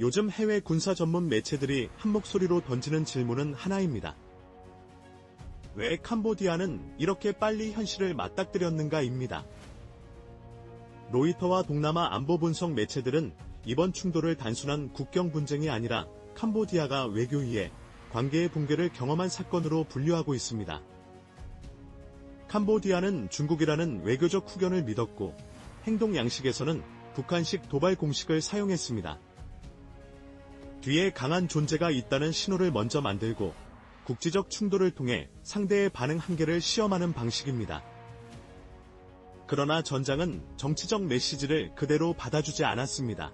요즘 해외 군사 전문 매체들이 한 목소리로 던지는 질문은 하나입니다. 왜 캄보디아는 이렇게 빨리 현실을 맞닥뜨렸는가입니다. 로이터와 동남아 안보 분석 매체들은 이번 충돌을 단순한 국경 분쟁이 아니라 캄보디아가 외교위에 관계의 붕괴를 경험한 사건으로 분류하고 있습니다. 캄보디아는 중국이라는 외교적 후견을 믿었고 행동 양식에서는 북한식 도발 공식을 사용했습니다. 뒤에 강한 존재가 있다는 신호를 먼저 만들고 국지적 충돌을 통해 상대의 반응 한계를 시험하는 방식입니다. 그러나 전장은 정치적 메시지를 그대로 받아주지 않았습니다.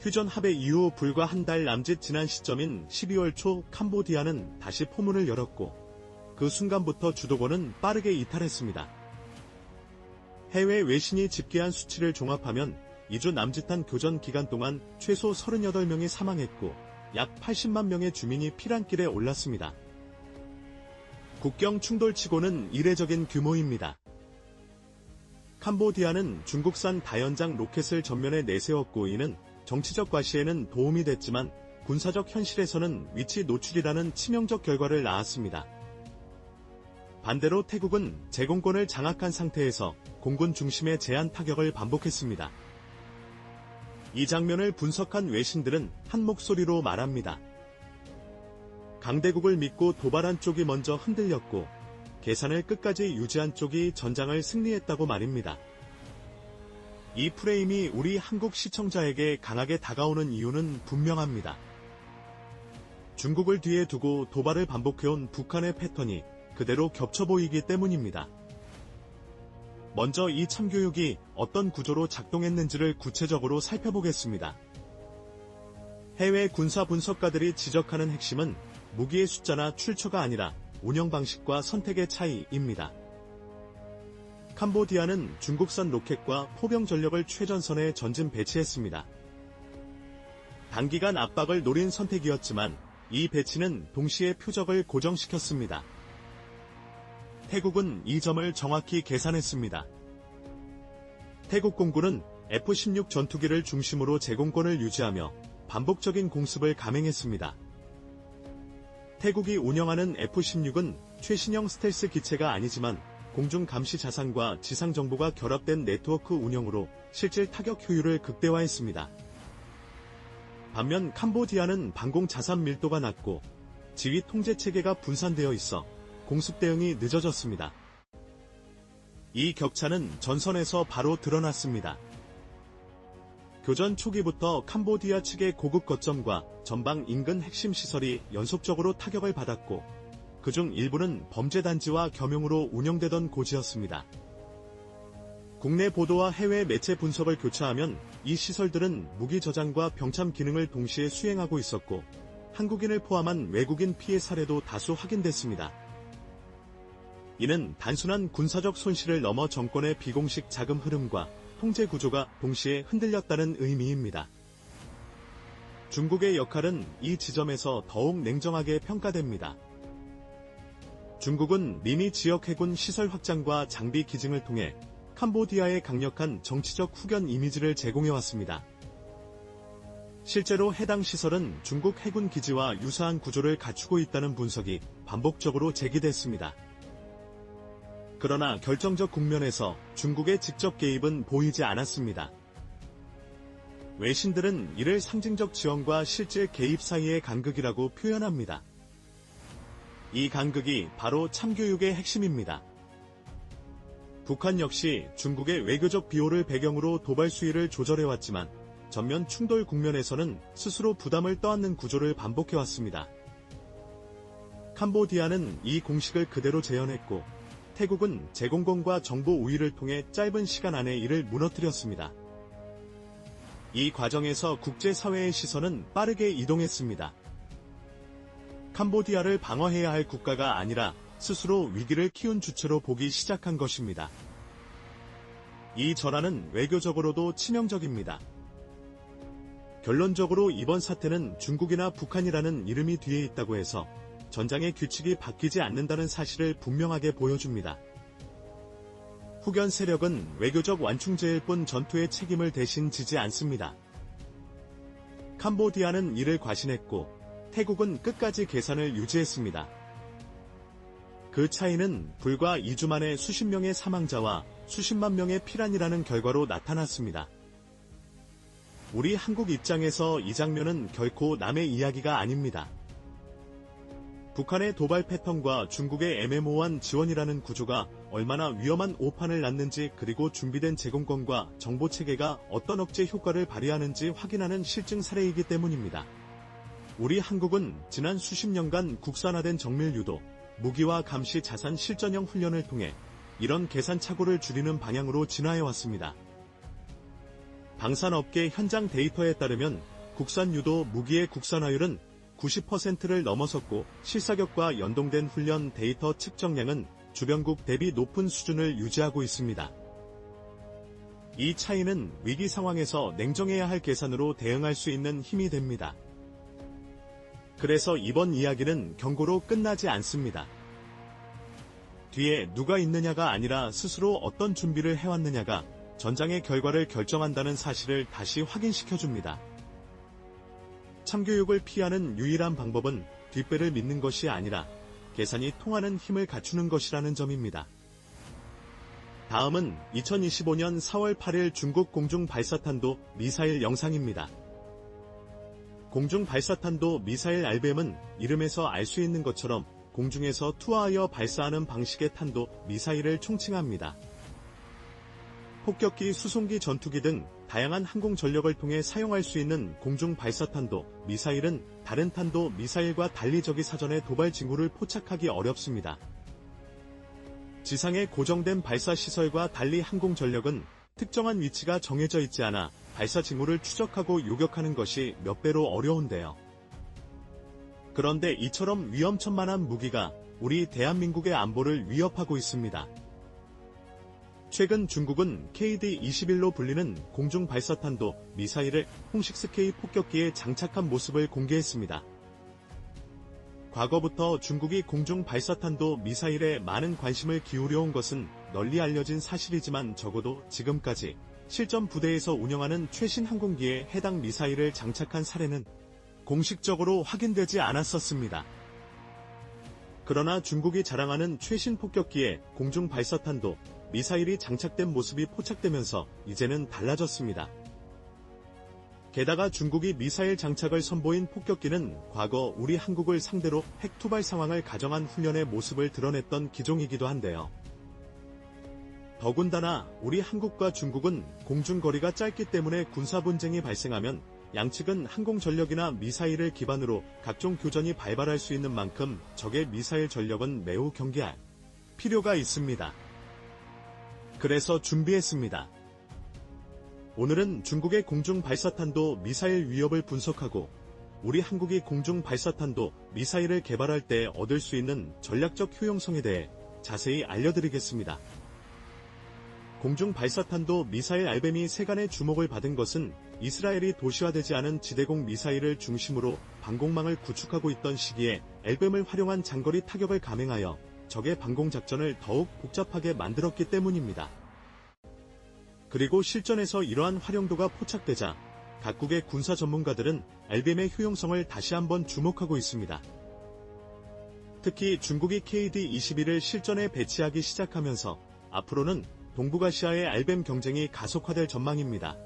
휴전 합의 이후 불과 한 달 남짓 지난 시점인 12월 초 캄보디아는 다시 포문을 열었고 그 순간부터 주도권은 빠르게 이탈했습니다. 해외 외신이 집계한 수치를 종합하면 2주 남짓한 교전 기간 동안 최소 38명이 사망했고 약 80만 명의 주민이 피란길에 올랐습니다. 국경 충돌치고는 이례적인 규모입니다. 캄보디아는 중국산 다연장 로켓을 전면에 내세웠고 이는 정치적 과시에는 도움이 됐지만 군사적 현실에서는 위치 노출이라는 치명적 결과를 낳았습니다. 반대로 태국은 제공권을 장악한 상태에서 공군 중심의 제한 타격을 반복했습니다. 이 장면을 분석한 외신들은 한 목소리로 말합니다. 강대국을 믿고 도발한 쪽이 먼저 흔들렸고 계산을 끝까지 유지한 쪽이 전장을 승리했다고 말입니다. 이 프레임이 우리 한국 시청자에게 강하게 다가오는 이유는 분명합니다. 중국을 뒤에 두고 도발을 반복해온 북한의 패턴이 그대로 겹쳐 보이기 때문입니다. 먼저 이 참교육이 어떤 구조로 작동했는지를 구체적으로 살펴보겠습니다. 해외 군사 분석가들이 지적하는 핵심은 무기의 숫자나 출처가 아니라 운영 방식과 선택의 차이입니다. 캄보디아는 중국산 로켓과 포병 전력을 최전선에 전진 배치했습니다. 단기간 압박을 노린 선택이었지만 이 배치는 동시에 표적을 고정시켰습니다. 태국은 이 점을 정확히 계산했습니다. 태국 공군은 F-16 전투기를 중심으로 제공권을 유지하며 반복적인 공습을 감행했습니다. 태국이 운영하는 F-16은 최신형 스텔스 기체가 아니지만 공중 감시 자산과 지상 정보가 결합된 네트워크 운영으로 실질 타격 효율을 극대화했습니다. 반면 캄보디아는 방공 자산 밀도가 낮고 지휘 통제 체계가 분산되어 있어 공습 대응이 늦어졌습니다. 이 격차는 전선에서 바로 드러났습니다. 교전 초기부터 캄보디아 측의 고급 거점과 전방 인근 핵심 시설이 연속적으로 타격을 받았고 그중 일부는 범죄단지와 겸용으로 운영되던 고지였습니다. 국내 보도와 해외 매체 분석을 교차하면 이 시설들은 무기 저장과 병참 기능을 동시에 수행하고 있었고 한국인을 포함한 외국인 피해 사례도 다수 확인됐습니다. 이는 단순한 군사적 손실을 넘어 정권의 비공식 자금 흐름과 통제 구조가 동시에 흔들렸다는 의미입니다. 중국의 역할은 이 지점에서 더욱 냉정하게 평가됩니다. 중국은 미미 지역 해군 시설 확장과 장비 기증을 통해 캄보디아의 강력한 정치적 후견 이미지를 제공해왔습니다. 실제로 해당 시설은 중국 해군 기지와 유사한 구조를 갖추고 있다는 분석이 반복적으로 제기됐습니다. 그러나 결정적 국면에서 중국의 직접 개입은 보이지 않았습니다. 외신들은 이를 상징적 지원과 실제 개입 사이의 간극이라고 표현합니다. 이 간극이 바로 참교육의 핵심입니다. 북한 역시 중국의 외교적 비호를 배경으로 도발 수위를 조절해왔지만 전면 충돌 국면에서는 스스로 부담을 떠안는 구조를 반복해왔습니다. 캄보디아는 이 공식을 그대로 재현했고 태국은 제공권과 정보 우위를 통해 짧은 시간 안에 이를 무너뜨렸습니다. 이 과정에서 국제사회의 시선은 빠르게 이동했습니다. 캄보디아를 방어해야 할 국가가 아니라 스스로 위기를 키운 주체로 보기 시작한 것입니다. 이 전환은 외교적으로도 치명적입니다. 결론적으로 이번 사태는 중국이나 북한이라는 이름이 뒤에 있다고 해서 전장의 규칙이 바뀌지 않는다는 사실을 분명하게 보여줍니다. 후견 세력은 외교적 완충제일 뿐 전투의 책임을 대신 지지 않습니다. 캄보디아는 이를 과신했고 태국은 끝까지 계산을 유지했습니다. 그 차이는 불과 2주 만에 수십 명의 사망자와 수십만 명의 피란이라는 결과로 나타났습니다. 우리 한국 입장에서 이 장면은 결코 남의 이야기가 아닙니다. 북한의 도발 패턴과 중국의 애매모호한 지원이라는 구조가 얼마나 위험한 오판을 낳는지 그리고 준비된 제공권과 정보체계가 어떤 억제 효과를 발휘하는지 확인하는 실증 사례이기 때문입니다. 우리 한국은 지난 수십 년간 국산화된 정밀 유도, 무기와 감시 자산 실전형 훈련을 통해 이런 계산 착오를 줄이는 방향으로 진화해왔습니다. 방산업계 현장 데이터에 따르면 국산 유도 무기의 국산화율은 90%를 넘어섰고 실사격과 연동된 훈련 데이터 측정량은 주변국 대비 높은 수준을 유지하고 있습니다. 이 차이는 위기 상황에서 냉정해야 할 계산으로 대응할 수 있는 힘이 됩니다. 그래서 이번 이야기는 경고로 끝나지 않습니다. 뒤에 누가 있느냐가 아니라 스스로 어떤 준비를 해왔느냐가 전장의 결과를 결정한다는 사실을 다시 확인시켜줍니다. 참교육을 피하는 유일한 방법은 뒷배를 믿는 것이 아니라 계산이 통하는 힘을 갖추는 것이라는 점입니다. 다음은 2025년 4월 8일 중국 공중 발사탄도 미사일 영상입니다. 공중 발사탄도 미사일 RBM은 이름에서 알 수 있는 것처럼 공중에서 투하하여 발사하는 방식의 탄도 미사일을 총칭합니다. 폭격기, 수송기, 전투기 등 다양한 항공 전력을 통해 사용할 수 있는 공중 발사탄도 미사일은 다른 탄도 미사일과 달리 적이 사전에 도발 징후를 포착하기 어렵습니다. 지상의 고정된 발사 시설과 달리 항공 전력은 특정한 위치가 정해져 있지 않아 발사 징후를 추적하고 요격하는 것이 몇 배로 어려운데요. 그런데 이처럼 위험천만한 무기가 우리 대한민국의 안보를 위협하고 있습니다. 최근 중국은 KD-21로 불리는 공중 발사탄도 미사일을 홍식스K 폭격기에 장착한 모습을 공개했습니다. 과거부터 중국이 공중 발사탄도 미사일에 많은 관심을 기울여온 것은 널리 알려진 사실이지만 적어도 지금까지 실전 부대에서 운영하는 최신 항공기에 해당 미사일을 장착한 사례는 공식적으로 확인되지 않았었습니다. 그러나 중국이 자랑하는 최신 폭격기에 공중 발사탄도 미사일이 장착된 모습이 포착되면서 이제는 달라졌습니다. 게다가 중국이 미사일 장착을 선보인 폭격기는 과거 우리 한국을 상대로 핵 투발 상황을 가정한 훈련의 모습을 드러냈던 기종이기도 한데요. 더군다나 우리 한국과 중국은 공중거리가 짧기 때문에 군사 분쟁이 발생하면 양측은 항공전력이나 미사일을 기반으로 각종 교전이 발발할 수 있는 만큼 적의 미사일 전력은 매우 경계할 필요가 있습니다. 그래서 준비했습니다. 오늘은 중국의 공중 발사탄도 미사일 위협을 분석하고 우리 한국이 공중 발사탄도 미사일을 개발할 때 얻을 수 있는 전략적 효용성에 대해 자세히 알려드리겠습니다. 공중 발사탄도 미사일 알뱀이 세간의 주목을 받은 것은 이스라엘이 도시화되지 않은 지대공 미사일을 중심으로 방공망을 구축하고 있던 시기에 알뱀을 활용한 장거리 타격을 감행하여 적의 방공작전을 더욱 복잡하게 만들었기 때문입니다. 그리고 실전에서 이러한 활용도가 포착되자 각국의 군사 전문가들은 LBM의 효용성을 다시 한번 주목하고 있습니다. 특히 중국이 KD-21을 실전에 배치하기 시작하면서 앞으로는 동북아시아의 알뱀 경쟁이 가속화될 전망입니다.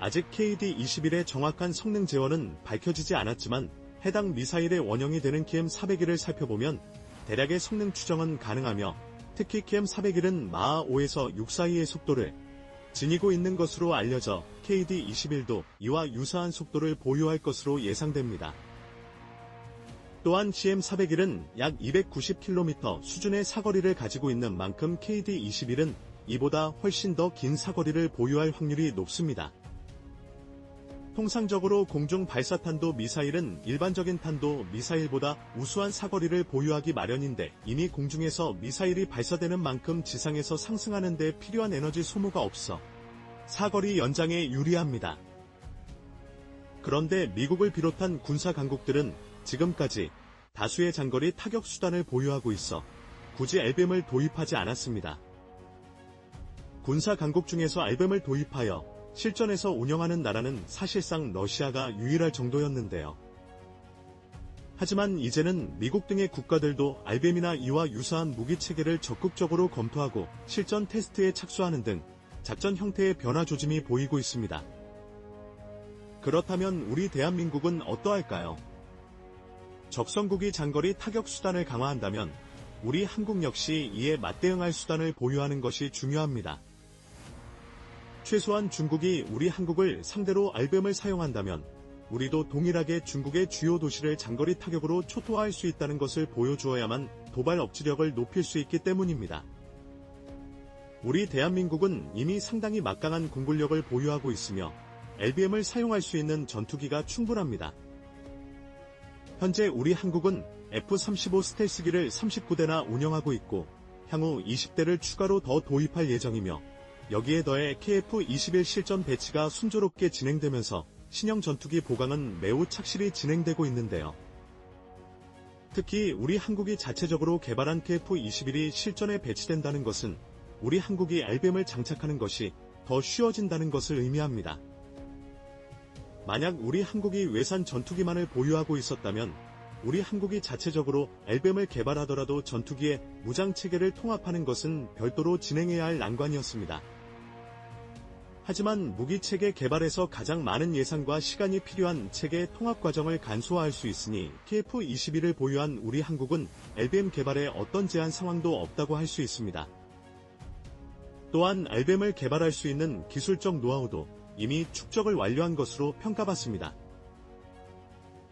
아직 KD-21의 정확한 성능 재원은 밝혀지지 않았지만 해당 미사일의 원형이 되는 KM401을 살펴보면 대략의 성능 추정은 가능하며 특히 KM401은 마하 5에서 6 사이의 속도를 지니고 있는 것으로 알려져 KD-21도 이와 유사한 속도를 보유할 것으로 예상됩니다. 또한 CM401은 약 290km 수준의 사거리를 가지고 있는 만큼 KD-21은 이보다 훨씬 더 긴 사거리를 보유할 확률이 높습니다. 통상적으로 공중 발사탄도 미사일은 일반적인 탄도 미사일보다 우수한 사거리를 보유하기 마련인데 이미 공중에서 미사일이 발사되는 만큼 지상에서 상승하는 데 필요한 에너지 소모가 없어 사거리 연장에 유리합니다. 그런데 미국을 비롯한 군사 강국들은 지금까지 다수의 장거리 타격 수단을 보유하고 있어 굳이 LBM을 도입하지 않았습니다. 군사 강국 중에서 LBM을 도입하여 실전에서 운영하는 나라는 사실상 러시아가 유일할 정도였는데요. 하지만 이제는 미국 등의 국가들도 알베미나 이와 유사한 무기 체계를 적극적으로 검토하고 실전 테스트에 착수하는 등 작전 형태의 변화 조짐이 보이고 있습니다. 그렇다면 우리 대한민국은 어떠할까요? 적성국이 장거리 타격 수단을 강화한다면 우리 한국 역시 이에 맞대응할 수단을 보유하는 것이 중요합니다. 최소한 중국이 우리 한국을 상대로 알뱀을 사용한다면 우리도 동일하게 중국의 주요 도시를 장거리 타격으로 초토화할 수 있다는 것을 보여주어야만 도발 억지력을 높일 수 있기 때문입니다. 우리 대한민국은 이미 상당히 막강한 공군력을 보유하고 있으며 LBM을 사용할 수 있는 전투기가 충분합니다. 현재 우리 한국은 F-35 스텔스기를 39대나 운영하고 있고 향후 20대를 추가로 더 도입할 예정이며 여기에 더해 KF-21 실전 배치가 순조롭게 진행되면서 신형 전투기 보강은 매우 착실히 진행되고 있는데요. 특히 우리 한국이 자체적으로 개발한 KF-21이 실전에 배치된다는 것은 우리 한국이 알뱀을 장착하는 것이 더 쉬워진다는 것을 의미합니다. 만약 우리 한국이 외산 전투기만을 보유하고 있었다면 우리 한국이 자체적으로 엘뱀을 개발하더라도 전투기의 무장 체계를 통합하는 것은 별도로 진행해야 할 난관이었습니다. 하지만 무기 체계 개발에서 가장 많은 예산과 시간이 필요한 체계 통합 과정을 간소화할 수 있으니 KF-21을 보유한 우리 한국은 LBM 개발에 어떤 제한 상황도 없다고 할 수 있습니다. 또한 LBM을 개발할 수 있는 기술적 노하우도 이미 축적을 완료한 것으로 평가받습니다.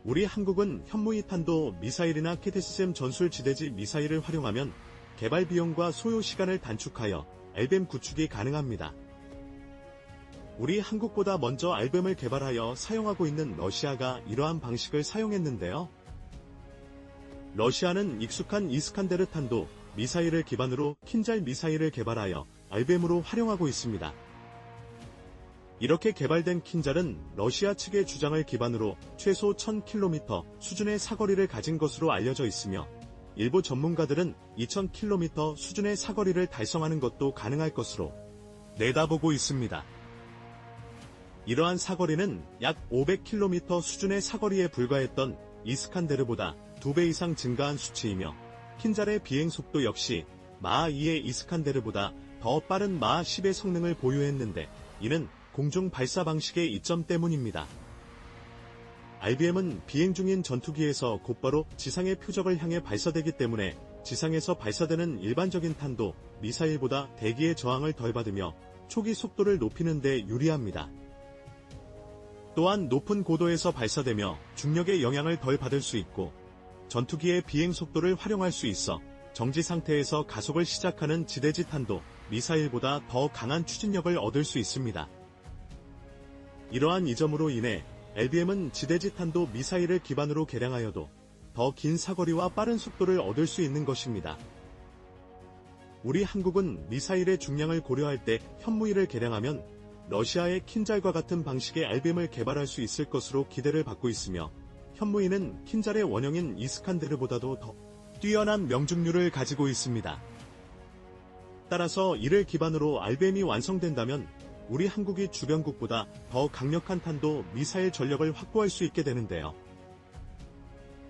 우리 한국은 현무이 탄도 미사일이나 KTSM 전술 지대지 미사일을 활용하면 개발 비용과 소요 시간을 단축하여 알뱀 구축이 가능합니다. 우리 한국보다 먼저 알뱀을 개발하여 사용하고 있는 러시아가 이러한 방식을 사용했는데요. 러시아는 익숙한 이스칸데르탄도 미사일을 기반으로 킨잘 미사일을 개발하여 알뱀으로 활용하고 있습니다. 이렇게 개발된 킨잘은 러시아 측의 주장을 기반으로 최소 1000km 수준의 사거리를 가진 것으로 알려져 있으며 일부 전문가들은 2000km 수준의 사거리를 달성하는 것도 가능할 것으로 내다보고 있습니다. 이러한 사거리는 약 500km 수준의 사거리에 불과했던 이스칸데르보다 2배 이상 증가한 수치이며 킨잘의 비행 속도 역시 마하 2의 이스칸데르보다 더 빠른 마하 10의 성능을 보유했는데 이는 공중 발사 방식의 이점 때문입니다. RBM은 비행 중인 전투기에서 곧바로 지상의 표적을 향해 발사되기 때문에 지상에서 발사되는 일반적인 탄도 미사일보다 대기의 저항을 덜 받으며 초기 속도를 높이는 데 유리합니다. 또한 높은 고도에서 발사되며 중력의 영향을 덜 받을 수 있고 전투기의 비행 속도를 활용할 수 있어 정지 상태에서 가속을 시작하는 지대지 탄도 미사일보다 더 강한 추진력을 얻을 수 있습니다. 이러한 이점으로 인해 LBM은 지대지 탄도 미사일을 기반으로 개량하여도 더 긴 사거리와 빠른 속도를 얻을 수 있는 것입니다. 우리 한국은 미사일의 중량을 고려할 때 현무일을 개량하면 러시아의 킨잘과 같은 방식의 알뱀을 개발할 수 있을 것으로 기대를 받고 있으며 현무인은 킨잘의 원형인 이스칸데르보다도 더 뛰어난 명중률을 가지고 있습니다. 따라서 이를 기반으로 알뱀이 완성된다면 우리 한국이 주변국보다 더 강력한 탄도 미사일 전력을 확보할 수 있게 되는데요.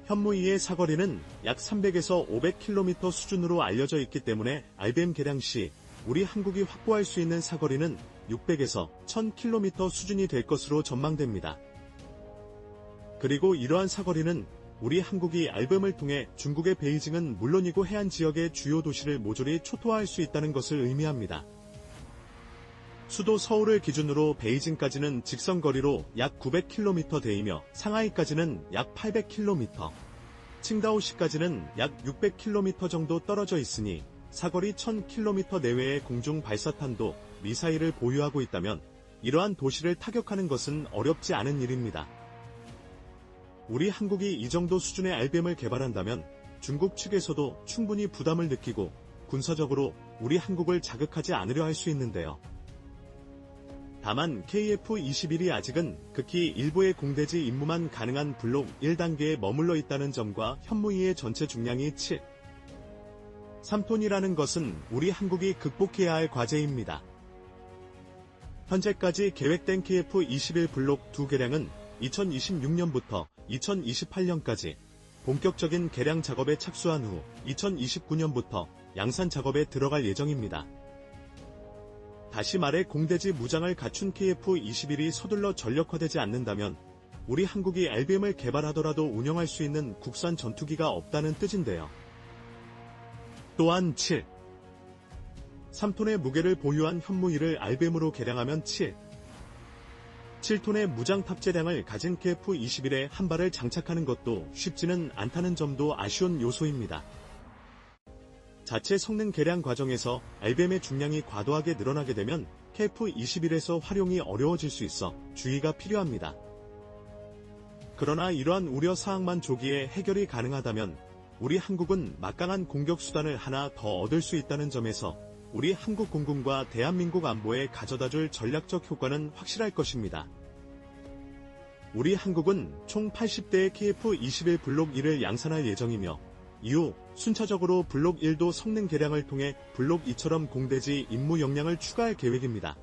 현무이의 사거리는 약 300에서 500km 수준으로 알려져 있기 때문에 RBM 개량 시 우리 한국이 확보할 수 있는 사거리는 600에서 1000km 수준이 될 것으로 전망됩니다. 그리고 이러한 사거리는 우리 한국이 알범을 통해 중국의 베이징은 물론이고 해안 지역의 주요 도시를 모조리 초토화할 수 있다는 것을 의미합니다. 수도 서울을 기준으로 베이징까지는 직선거리로 약 900km 대이며 상하이까지는 약 800km, 칭다오시까지는 약 600km 정도 떨어져 있으니 사거리 1000km 내외의 공중 발사탄도 미사일을 보유하고 있다면 이러한 도시를 타격하는 것은 어렵지 않은 일입니다. 우리 한국이 이 정도 수준의 RBM을 개발한다면 중국 측에서도 충분히 부담을 느끼고 군사적으로 우리 한국을 자극하지 않으려 할 수 있는데요. 다만 KF-21이 아직은 극히 일부의 공대지 임무만 가능한 블록 1단계에 머물러 있다는 점과 현무이의 전체 중량이 7, 3톤이라는 것은 우리 한국이 극복해야 할 과제입니다. 현재까지 계획된 KF-21 블록 2개량은 2026년부터 2028년까지 본격적인 개량 작업에 착수한 후 2029년부터 양산 작업에 들어갈 예정입니다. 다시 말해 공대지 무장을 갖춘 KF-21이 서둘러 전력화되지 않는다면 우리 한국이 LBM을 개발하더라도 운영할 수 있는 국산 전투기가 없다는 뜻인데요. 또한 7. 3톤의 무게를 보유한 현무기를 RBM으로 개량하면 7. 7톤의 무장 탑재량을 가진 KF-21에 한 발을 장착하는 것도 쉽지는 않다는 점도 아쉬운 요소입니다. 자체 성능 개량 과정에서 RBM의 중량이 과도하게 늘어나게 되면 KF-21에서 활용이 어려워질 수 있어 주의가 필요합니다. 그러나 이러한 우려 사항만 조기에 해결이 가능하다면 우리 한국은 막강한 공격 수단을 하나 더 얻을 수 있다는 점에서 우리 한국 공군과 대한민국 안보에 가져다줄 전략적 효과는 확실할 것입니다. 우리 한국은 총 80대의 KF-21 블록 1을 양산할 예정이며 이후 순차적으로 블록 1도 성능 개량을 통해 블록 2처럼 공대지 임무 역량을 추가할 계획입니다.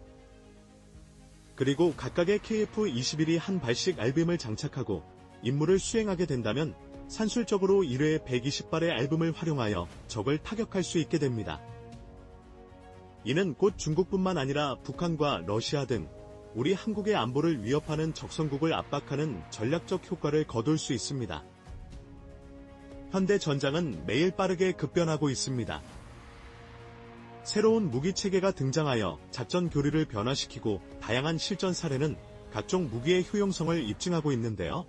그리고 각각의 KF-21이 한 발씩 알빔을 장착하고 임무를 수행하게 된다면 산술적으로 1회에 120발의 알빔을 활용하여 적을 타격할 수 있게 됩니다. 이는 곧 중국뿐만 아니라 북한과 러시아 등 우리 한국의 안보를 위협하는 적성국을 압박하는 전략적 효과를 거둘 수 있습니다. 현대 전장은 매일 빠르게 급변하고 있습니다. 새로운 무기 체계가 등장하여 작전 교리를 변화시키고 다양한 실전 사례는 각종 무기의 효용성을 입증하고 있는데요.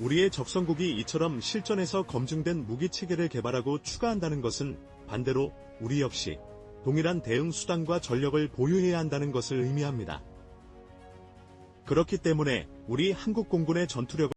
우리의 적성국이 이처럼 실전에서 검증된 무기 체계를 개발하고 추가한다는 것은 반대로 우리 역시 동일한 대응 수단과 전력을 보유해야 한다는 것을 의미합니다. 그렇기 때문에 우리 한국 공군의 전투력을